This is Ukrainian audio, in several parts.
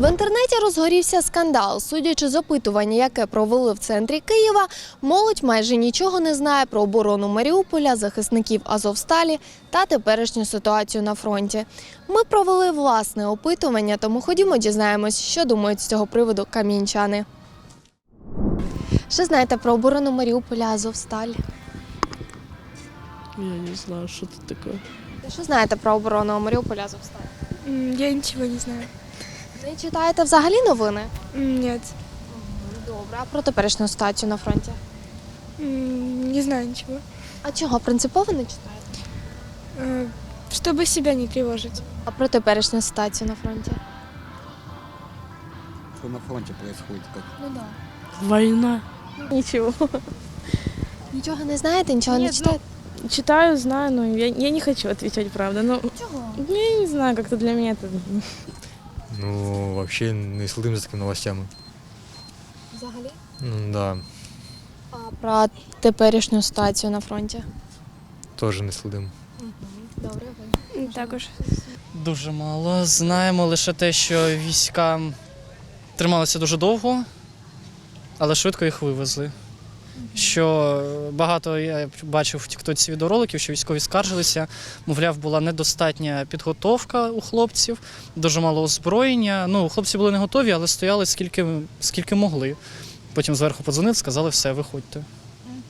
В інтернеті розгорівся скандал. Судячи з опитування, яке провели в центрі Києва, молодь майже нічого не знає про оборону Маріуполя, захисників Азовсталі та теперішню ситуацію на фронті. Ми провели власне опитування, тому ходімо дізнаємось, що думають з цього приводу кам'янчани. Що знаєте про оборону Маріуполя Азовсталь? Я не знаю, что это такое. Що знаєте про оборону Маріуполя Азовсталь? Я ничего не знаю. Не читаєте взагалі новини? М, Нет. Добре, а про теперішню ситуацію на фронті? М, Не знаю ничего. А чого принципово не читаєте? Э, Чтобы себя не тревожить. А про теперішню ситуацію на фронті? Что на фронте происходит? Как? Ну да. Война. Нічого. Нічого не знаєте, нічого не Ні, ну, читаєте? Читаю, знаю, но я, я не хочу отвечать, правда. Ну, Чого? я не знаю, как-то для меня это... Ну, вообще не следим за такими новостями. Взагалі? Ну да, А про теперішню ситуацію на фронті? теж не следим. Добре. ви. Також. Дуже мало. Знаємо лише те, що війська трималися дуже довго, але швидко їх вивезли. Що багато я бачив в Тіктоці відеороликів, що військові скаржилися, мовляв, була недостатня підготовка у хлопців, дуже мало озброєння. Ну, хлопці були не готові, але стояли скільки, скільки могли. Потім зверху подзвонив, сказали, все, виходьте.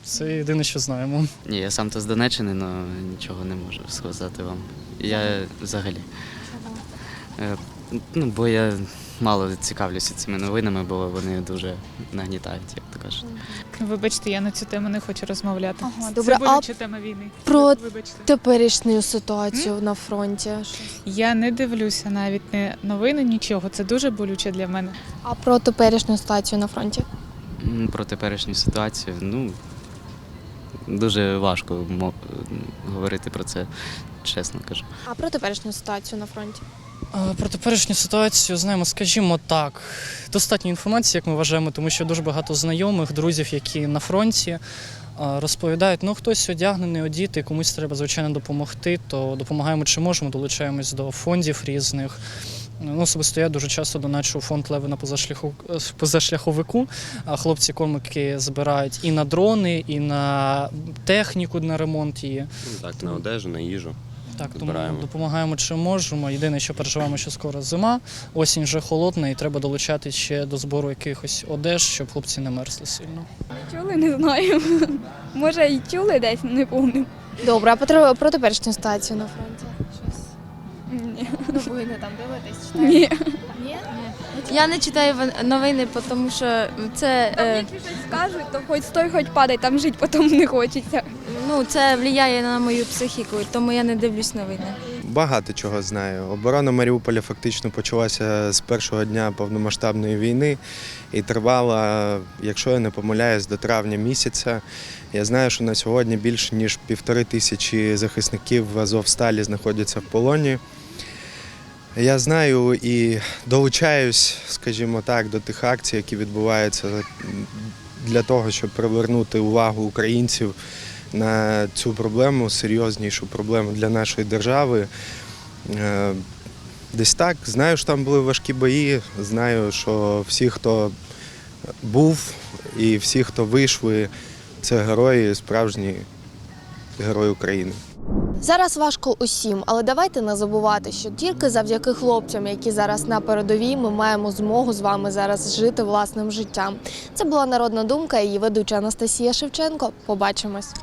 Це єдине, що знаємо. Ні, я сам то з Донеччини, але нічого не можу сказати вам. Я взагалі. Е, Ну, бо я мало цікавлюся цими новинами, бо вони дуже нагнітають, як то кажуть. Вибачте, я на цю тему не хочу розмовляти. Ага, Це добре, а болюча тема війни. про Вибачте. Теперішню ситуацію на фронті. Я не дивлюся навіть не новини, нічого. Це дуже болюче для мене. А про теперішню ситуацію на фронті? М, Про теперішню ситуацію, ну дуже важко мо- говорити про це, чесно кажу. А про теперішню ситуацію на фронті? А, Про теперішню ситуацію знаємо, скажімо так, достатньо інформації, як ми вважаємо, тому що дуже багато знайомих, друзів, які на фронті розповідають, ну хтось одягнений, одітий, комусь треба звичайно допомогти, то допомагаємо чи можемо, долучаємось до фондів різних. Ну, особисто я дуже часто доначу фонд Леви на позашляху, позашляховику. А хлопці комики збирають і на дрони, і на техніку на ремонт її. Ну, так, на одежу, на їжу. Так, тому Збираємо. допомагаємо чим можемо. Єдине, що переживаємо, що скоро зима, осінь вже холодна, і треба долучати ще до збору якихось одеж, щоб хлопці не мерзли сильно. Чули, не знаю. Може і чули десь, не пам'ятаю. Добре, а про, про теперішню ситуацію на фронті? Ні. Новини там дивитесь, Ні. Ні? Я не читаю новини, тому що це, Там е, якщо щось скажуть, то хоч стой, хоч падай, там жити потім не хочеться. ну, це впливає на мою психіку, тому я не дивлюсь новини. Багато чого знаю. Оборона Маріуполя фактично почалася з першого дня повномасштабної війни і тривала, якщо я не помиляюсь, до травня місяця. Я знаю, що на сьогодні більше ніж півтори тисячі захисників в Азовсталі знаходяться в полоні. Я знаю і долучаюсь, скажімо так, до тих акцій, які відбуваються для того, щоб привернути увагу українців на цю проблему, серйознішу проблему для нашої держави. Е, Десь так. Знаю, що там були важкі бої. Знаю, що всі, хто був і всі, хто вийшли, це герої, справжні герої України. Зараз важко усім, але давайте не забувати, що тільки завдяки хлопцям, які зараз на передовій, ми маємо змогу з вами зараз жити власним життям. Це була народна думка. Її ведуча Анастасія Шевченко. Побачимось.